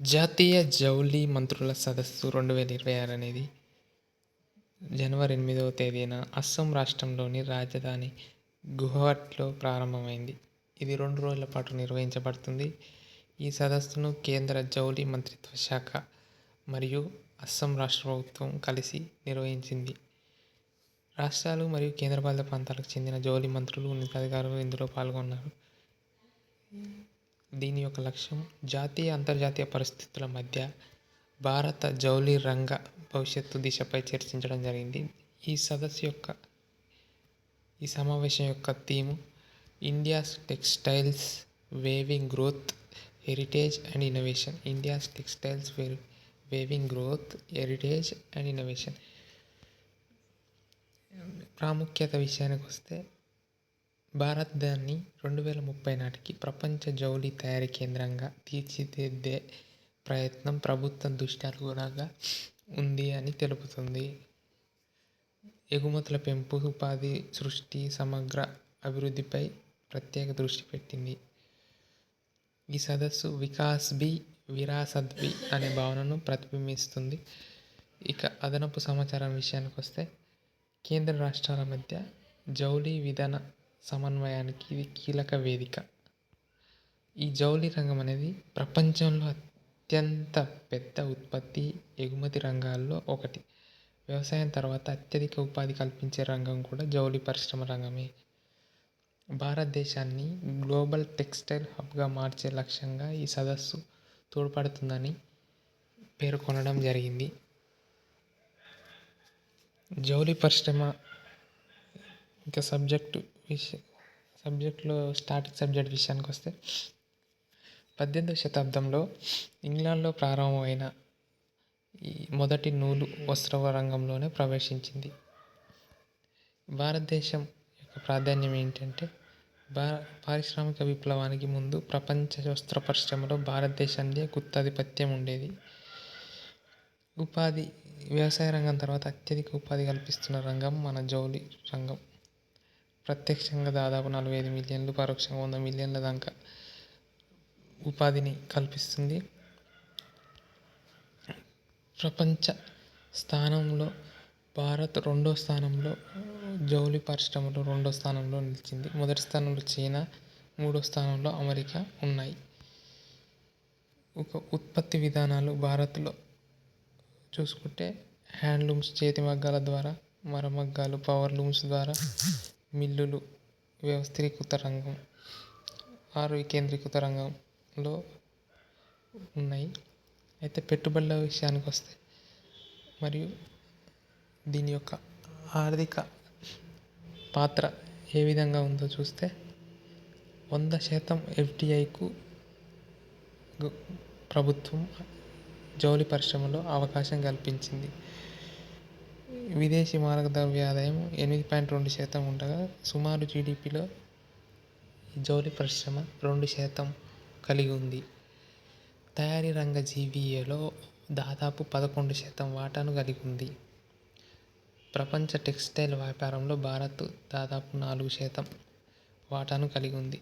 జాతీయ జౌళి మంత్రుల సదస్సు రెండు వేల ఇరవై ఆరు అనేది జనవరి ఎనిమిదవ తేదీన అస్సాం రాష్ట్రంలోని రాజధాని గుహవట్లో ప్రారంభమైంది. ఇది రెండు రోజుల పాటు నిర్వహించబడుతుంది. ఈ సదస్సును కేంద్ర జౌళి మంత్రిత్వ శాఖ మరియు అస్సాం రాష్ట్ర ప్రభుత్వం కలిసి నిర్వహించింది. రాష్ట్రాలు మరియు కేంద్రపాలిత ప్రాంతాలకు చెందిన జౌళి మంత్రులు ఉన్నతాధికారులు ఇందులో పాల్గొన్నారు. దీని యొక్క లక్ష్యం జాతీయ అంతర్జాతీయ పరిస్థితుల మధ్య భారత జౌళి రంగ భవిష్యత్తు దిశపై చర్చించడం జరిగింది. ఈ సదస్సు యొక్క ఈ సమావేశం యొక్క theme India's textiles weaving growth heritage and innovation. India's textiles way weaving growth heritage and innovation. ప్రాముఖ్యత విషయానికి వస్తే భారత్ దాన్ని రెండు వేల ముప్పై నాటికి ప్రపంచ జౌళి తయారీ కేంద్రంగా తీర్చిదిద్దే ప్రయత్నం ప్రభుత్వం దృష్టి అనుగుణంగా ఉంది అని తెలుపుతుంది. ఎగుమతుల పెంపు ఉపాధి సృష్టి సమగ్ర అభివృద్ధిపై ప్రత్యేక దృష్టి పెట్టింది. ఈ సదస్సు వికాస్ బి విరాసత్ బి అనే భావనను ప్రతిబింబిస్తుంది. ఇక అదనపు సమాచారం విషయానికి వస్తే కేంద్ర రాష్ట్రాల మధ్య జౌళి విధాన సమన్వయానికి ఇది కీలక వేదిక. ఈ జౌళి రంగం అనేది ప్రపంచంలో అత్యంత పెద్ద ఉత్పత్తి ఎగుమతి రంగాల్లో ఒకటి. వ్యవసాయం తర్వాత అత్యధిక ఉపాధి కల్పించే రంగం కూడా జౌళి పరిశ్రమ రంగమే. భారతదేశాన్ని గ్లోబల్ టెక్స్టైల్ హబ్గా మార్చే లక్ష్యంగా ఈ సదస్సు తోడ్పడుతుందని పేర్కొనడం జరిగింది. జౌళి పరిశ్రమ ఇంకా సబ్జెక్టు విష సబ్జెక్టులో స్టార్టింగ్ సబ్జెక్ట్ విషయానికి వస్తే పద్దెనిమిదవ శతాబ్దంలో ఇంగ్లాండ్లో ప్రారంభమైన ఈ మొదటి నూలు వస్త్ర రంగంలోనే ప్రవేశించింది. భారతదేశం యొక్క ప్రాధాన్యం ఏంటంటే భా పారిశ్రామిక విప్లవానికి ముందు ప్రపంచ వస్త్ర పరిశ్రమలో భారతదేశానికి గుత్తాధిపత్యం ఉండేది. ఉపాధి వ్యవసాయ రంగం తర్వాత అత్యధిక ఉపాధి కల్పిస్తున్న రంగం మన జౌళి రంగం. ప్రత్యక్షంగా దాదాపు నలభై ఐదు మిలియన్లు పరోక్షంగా వంద మిలియన్ల దాకా ఉపాధిని కల్పిస్తుంది. ప్రపంచ స్థానంలో భారత్ రెండో స్థానంలో జౌళి పరిశ్రమలో రెండో స్థానంలో నిలిచింది. మొదటి స్థానంలో చైనా మూడో స్థానంలో అమెరికా ఉన్నాయి. ఒక ఉత్పత్తి విధానాలు భారత్లో చూసుకుంటే హ్యాండ్లూమ్స్ చేతి మగ్గాల ద్వారా మరమగ్గాలు పవర్ లూమ్స్ ద్వారా మిల్లులు వ్యవస్థీకృత రంగం ఆరు వికేంద్రీకృత రంగంలో ఉన్నాయి. అయితే పెట్టుబడుల విషయానికి వస్తే మరియు దీని యొక్క ఆర్థిక పాత్ర ఏ విధంగా ఉందో చూస్తే వంద శాతం ఎఫ్డిఐకు ప్రభుత్వం జౌళి పరిశ్రమలో అవకాశం కల్పించింది. విదేశీ మారక ద్రవ్య ఆదాయం ఎనిమిది పాయింట్ రెండు శాతం ఉండగా సుమారు జీడిపిలో జౌళి పరిశ్రమ రెండు శాతం కలిగి ఉంది. తయారీ రంగ జీవీఏలో దాదాపు పదకొండు శాతం వాటాను కలిగి ఉంది. ప్రపంచ టెక్స్టైల్ వ్యాపారంలో భారత్ దాదాపు నాలుగు శాతం వాటాను కలిగి ఉంది.